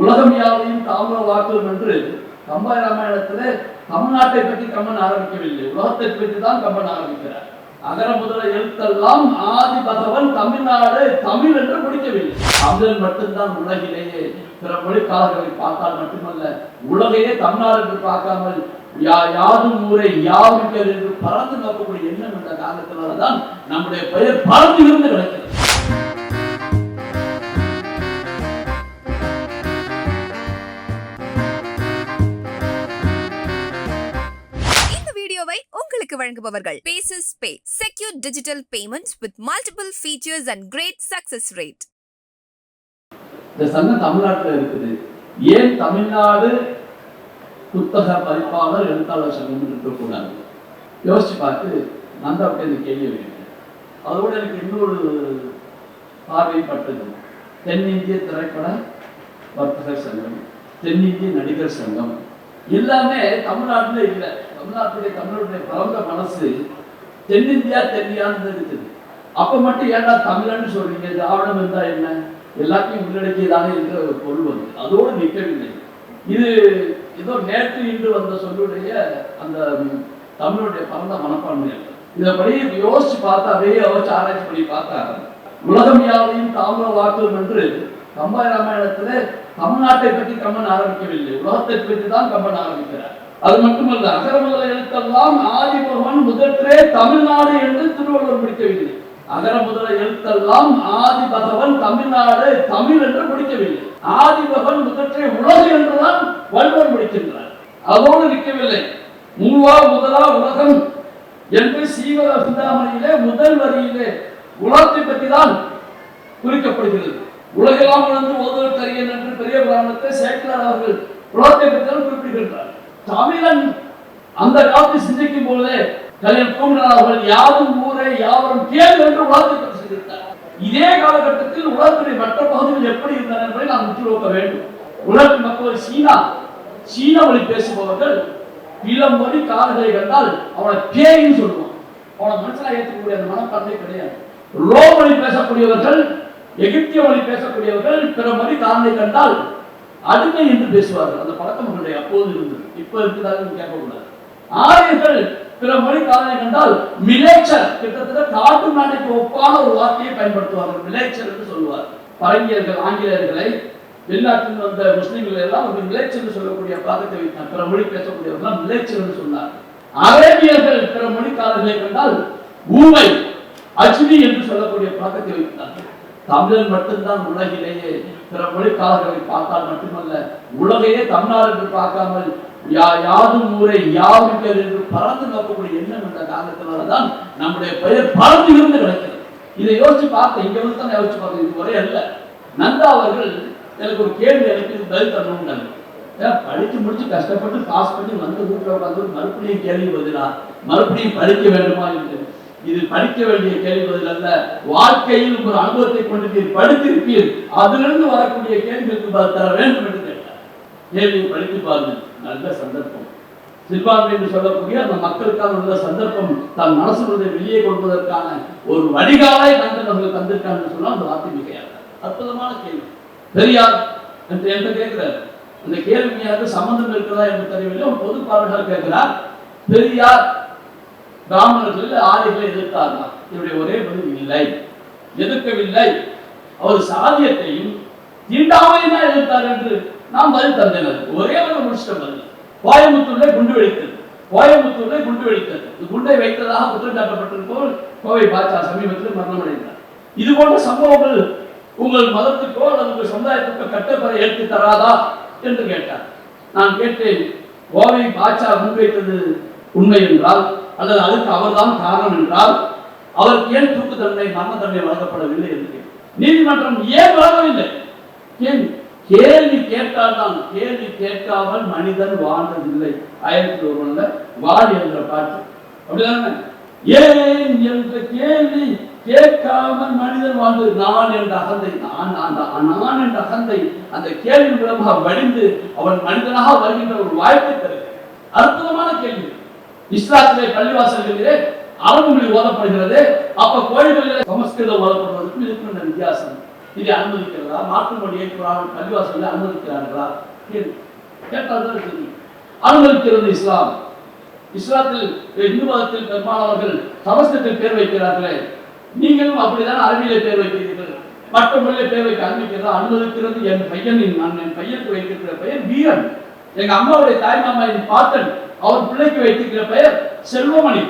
உலகம் யாவையும் தாமிர வாக்கும் என்று கம்ப ராமாயணத்திலே தமிழ்நாட்டை பற்றி கம்மன் ஆரம்பிக்கவில்லை. உலகத்தை பற்றி தான் கம்மன் ஆரம்பிக்கிறார். அகர முதல எழுத்தெல்லாம் ஆதி பகவன் தமிழ்நாடு தமிழ் என்று முடிக்கவில்லை. தமிழன் மட்டும்தான் உலகிலேயே பிற மொழிக்காரர்களை பார்த்தால் மட்டுமல்ல உலகையே தமிழ்நாடு என்று பார்க்காமல் யா யாதும் ஊரை யாவும் என்று பறந்து நோக்கக்கூடிய எண்ணம் என்ற காலத்தினால்தான் நம்முடைய பெயர் பறந்து இருந்து கிடைக்கிறது. உங்களுக்கு வழங்குபவர்கள். Bases pay secure digital payments with multiple features and great success rate இந்த சங்கம் தமிழ்நாட்டில் இருக்குது. ஏன் தமிழ்நாடு புத்தக பதிப்பாளர் எழுத்தாளர் சங்கம் இருக்கக்கூடாது? யோசிச்சு பார்த்து நான் தான் அப்படி அந்த கேள்வி வைக்கிறேன் அதோட எனக்கு இன்னொரு பார்வைப்பட்டது தென்னிந்திய திரைப்பட வர்த்தகர் சங்கம் தென்னிந்திய நடிகர் சங்கம். எல்லாமே தமிழ்நாட்டில் இல்லை. தமிழ்நாட்டுடைய தமிழருடைய பரந்த மனசு தென்னிந்தியா தென்னியான்னு இருக்குது. அப்ப மட்டும் ஏன்னா தமிழன்னு சொல்றீங்க? திராவிடம் இருந்தா என்ன? எல்லாத்தையும் உள்ளடக்கியதானே என்ற ஒரு பொருள் வந்து அதோடு நிற்கவில்லை. இது ஏதோ நேற்று இன்று வந்த சொல்லுடைய அந்த தமிழுடைய பரந்த மனப்பான்மை இதை படி யோசிச்சு பார்த்தா அதே யோசிச்சு ஆராய்ச்சி பண்ணி பார்த்தா உலகம் யாவையும் தாமிர வாக்கும் என்று கம்ப ராமாயணத்திலே தமிழ்நாட்டை பற்றி கம்மன் ஆரம்பிக்கவில்லை. உலகத்தை பற்றி தான் கம்மன் ஆரம்பிக்கிறார். அது மட்டுமல்ல அகர முதல எழுத்தெல்லாம் ஆதி பகவான் முதற்றே தமிழ்நாடு என்று திருவள்ளுவர் பிடிக்கவில்லை. அகர முதல எழுத்தெல்லாம் ஆதி பகவன் தமிழ்நாடு தமிழ் என்று பிடிக்கவில்லை. ஆதி பகவன் முதற்றே உலகு என்றுதான் வள்ளுவர் பிடிக்கின்றார். அதோடு நிற்கவில்லை. மூவா முதலா உலகம் என்று சீவ சிந்தாமணியிலே முதல் வரியிலே உலகத்தை பற்றி தான் குறிக்கப்படுகிறது. உலகெல்லாம் உணர்ந்து ஓதுதல் கரியன் என்று பெரிய புராணத்தை சேக்கலார் அவர்கள். உலகத்தை பற்றி தான் குறிப்பிடுகின்றார். தமிழன் அந்த காலத்தில் சிந்திக்கும் பொழுதே கலைஞர் பூமிநாத் அவர்கள் யாரும் ஊரே யாவரும் கேள்வி என்று உலகத்தை பற்றி சிந்தித்தார். இதே காலகட்டத்தில் உலகத்துடைய மற்ற பகுதிகள் எப்படி இருந்தன என்பதை நாம் உற்று நோக்க வேண்டும். உலகின் மக்கள் சீனா சீன மொழி பேசுபவர்கள் இளமொழி கால்களை கண்டால் அவனை பேயின்னு சொல்லுவான் அவனை மனுஷனா ஏற்றக்கூடிய அந்த மனப்பான்மை கிடையாது. ரோ மொழி பேசக்கூடியவர்கள் எகிப்திய மொழி பேசக்கூடியவர்கள் பிற மொழி காரணை கண்டால் அடிமை என்று பேசுவார்கள். அந்த பழக்கம் அவர்களுடைய அப்போது இருந்தது. இப்ப கேட்கக்கூடாது. ஆரியர்கள் பிற மொழி காலனை கண்டால் மிலேச்சர் கிட்டத்தட்ட காட்டு நாளைக்கு ஒப்பான ஒரு வார்த்தையை பயன்படுத்துவார்கள். மிலேச்சர் என்று சொல்லுவார் பரங்கியர்கள் ஆங்கிலேயர்களை வெளிநாட்டில் வந்த முஸ்லீம்கள் எல்லாம் ஒரு மிலேச்சர் சொல்லக்கூடிய பழக்கத்தை வைத்தார். பிற மொழி பேசக்கூடியவர்கள் மிலேச்சர் என்று சொன்னார். அரேபியர்கள் பிற மொழிக்காரர்களை கண்டால் ஊமை அஜினி என்று சொல்லக்கூடிய பழக்கத்தை வைத்தார்கள். தமிழன் மட்டும்தான் உலகிலேயே பிற மொழிக்காரர்களை பார்த்தால் மட்டுமல்ல உலகையே தமிழ்நாடு என்று பார்க்காமல் யா யாதும் ஊரை யாவுங்கள் என்று பறந்து நோக்கக்கூடிய எண்ணம் என்ற காரணத்தினால்தான் நம்முடைய பெயர் பறந்து இருந்து கிடைக்கிறது. இதை யோசிச்சு பார்த்தேன் இங்க வந்து தான் யோசிச்சு பார்த்தேன் இது ஒரே அல்ல. நந்தா அவர்கள் எனக்கு ஒரு கேள்வி எனக்கு பதில் தரணும்னாங்க. ஏன் படிச்சு முடிச்சு கஷ்டப்பட்டு பாஸ் பண்ணி வந்து வீட்டில் உட்காந்து மறுபடியும் கேள்வி பதிலா? மறுபடியும் படிக்க வேண்டுமா என்று. இது படிக்க வேண்டிய கேள்வி பதில் அல்ல வாழ்க்கையில் ஒரு அனுபவத்தை கொண்டு படித்திருப்பீர். அதிலிருந்து வரக்கூடிய கேள்விகளுக்கு பதில் தர வேண்டும் என்று கேட்டார். கேள்வியை படித்து பாருங்கள் நல்ல சந்தர்ப்பம். சிறுபான்மை என்று சொல்லக்கூடிய அந்த மக்களுக்கான உள்ள சந்தர்ப்பம் தன் மனசு வெளியே கொடுப்பதற்கான ஒரு வடிகாலை கண்டு அவர்கள் தந்திருக்காங்க சொன்னால் அந்த வார்த்தை மிகையாக அற்புதமான கேள்வி. பெரியார் என்று என்று கேட்கிறார். அந்த கேள்வி சம்பந்தம் இருக்கிறதா என்று தெரியவில்லை. ஒரு பொது பார்வையாளர் கேட்கிறார். பெரியார் பிராமணர்கள் ஆரியர்களை எதிர்த்தார்களா? இவருடைய ஒரே பதில் இல்லை. எதிர்க்கவில்லை. அவர் சாதியத்தையும் தீண்டாமையும் தான் எதிர்த்தார் என்று நாம் பதில் தந்தனர். ஒரே ஒரு முடிச்சிட்ட பதில். கோயம்புத்தூர்ல குண்டு வெடித்தது. கோயம்புத்தூர்ல குண்டு வெடித்தது. குண்டை வைத்ததாக குற்றம் சாட்டப்பட்டிருப்போர் கோவை பாச்சா சமீபத்தில் மரணமடைந்தார். இது போன்ற சம்பவங்கள் உங்கள் மதத்துக்கோ அல்லது உங்கள் சமுதாயத்துக்கோ கட்டப்பறை ஏற்று தராதா என்று கேட்டார். நான் கேட்டேன் கோவை பாச்சா முன்வைத்தது உண்மை என்றால் அல்லது அதுக்கு அவர்தான் காரணம் என்றால் அவருக்கு ஏன் தூக்கு தண்டனை மரண தண்டனை வழங்கப்படவில்லை என்று நீதிமன்றம் ஏன் வழங்கவில்லை? கேள்வி கேள்வி கேட்டால்தான். கேள்வி கேட்காமல் மனிதன் வாழ்ந்ததில்லை ஆயிரத்தி ஒருவன்ல வாழ் என்ற பாட்டு. அப்படிதானே? ஏன் என்ற கேள்வி கேட்காமல் மனிதன் வாழ்ந்தது நான் என்ற அகந்தை நான் அந்த நான் என்ற அகந்தை அந்த கேள்வி மூலமாக வடிந்து அவன் மனிதனாக வருகின்ற ஒரு வாய்ப்பை தருகிறது அற்புதமான கேள்வி. இஸ்லாத்திலே பள்ளிவாசல்களிலே அரபு மொழி ஓதப்படுகிறது. அப்ப கோயில்களிலே சமஸ்கிருதம் ஓதப்படுவதற்கும் இருக்கின்ற வித்தியாசம். இதை அனுமதிக்கிறதா? மாற்று மொழியை குரான் பள்ளிவாசலில் அனுமதிக்கிறார்களா? கேட்டால் தான் தெரியும் அனுமதிக்கிறது இஸ்லாம். இஸ்லாத்தில் இந்து மதத்தில் பெரும்பாலானவர்கள் சமஸ்கிருதத்தில் பேர் வைக்கிறார்களே. நீங்களும் அப்படிதான் அரபியிலே பேர் வைக்கிறீர்கள். மற்ற மொழியில பேர் வைக்க அனுமதிக்கிறதா? அனுமதிக்கிறது என் பையனின் நான் என் பையனுக்கு வைக்கின்ற பெயர் வீரன். எங்க அம்மாவுடைய தாய் மாமாவின் அவர் பிள்ளைக்கு வைத்திருக்கிற பெயர் செல்வமணி.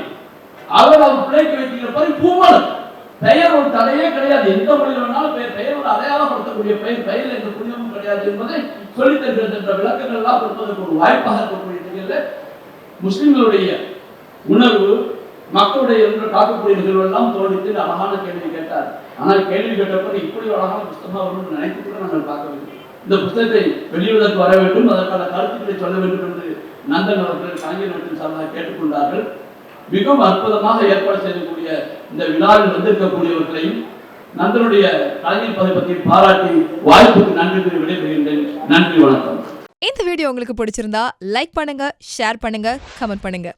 அவர் அவர் பிள்ளைக்கு வைத்திருக்கிற பெயர் பூமலன் பெயர் ஒரு தடையே கிடையாது. எந்த மொழியில் வேணாலும் பெயர் பெயர் ஒரு அடையாளப்படுத்தக்கூடிய பெயர். பெயர் என்ற புண்ணியமும் கிடையாது என்பதை சொல்லித் தருகிறது என்ற விளக்கங்கள் எல்லாம் கொடுப்பதற்கு ஒரு வாய்ப்பாக இருக்கக்கூடிய நிலையில் முஸ்லிம்களுடைய உணர்வு மக்களுடைய என்று காக்கக்கூடிய நிகழ்வு எல்லாம் தோணித்து அழகான கேள்வி கேட்டார். ஆனால் கேள்வி கேட்டபோது இப்படி ஒரு அழகான புத்தகம் வரும்னு நினைத்து கூட நாங்கள் பார்க்கவில்லை. இந்த புத்தகத்தை வெளியிடுவதற்கு வர வேண்டும். அதற்கான கருத்துக்களை சொல்ல வேண்டும் என்று நந்தன் அவர்கள் கலைஞர் மற்றும் சார்பாக கேட்டுக்கொண்டார்கள். மிகவும் அற்புதமாக ஏற்பாடு செய்யக்கூடிய இந்த விழாவில் வந்திருக்கக்கூடியவர்களையும் நந்தனுடைய கலைஞர் பதவி பாராட்டி வாய்ப்புக்கு நன்றி கூறி விடைபெறுகின்றேன். நன்றி வணக்கம். இந்த வீடியோ உங்களுக்கு பிடிச்சிருந்தா லைக் பண்ணுங்க ஷேர் பண்ணுங்க கமெண்ட் பண்ணுங்க.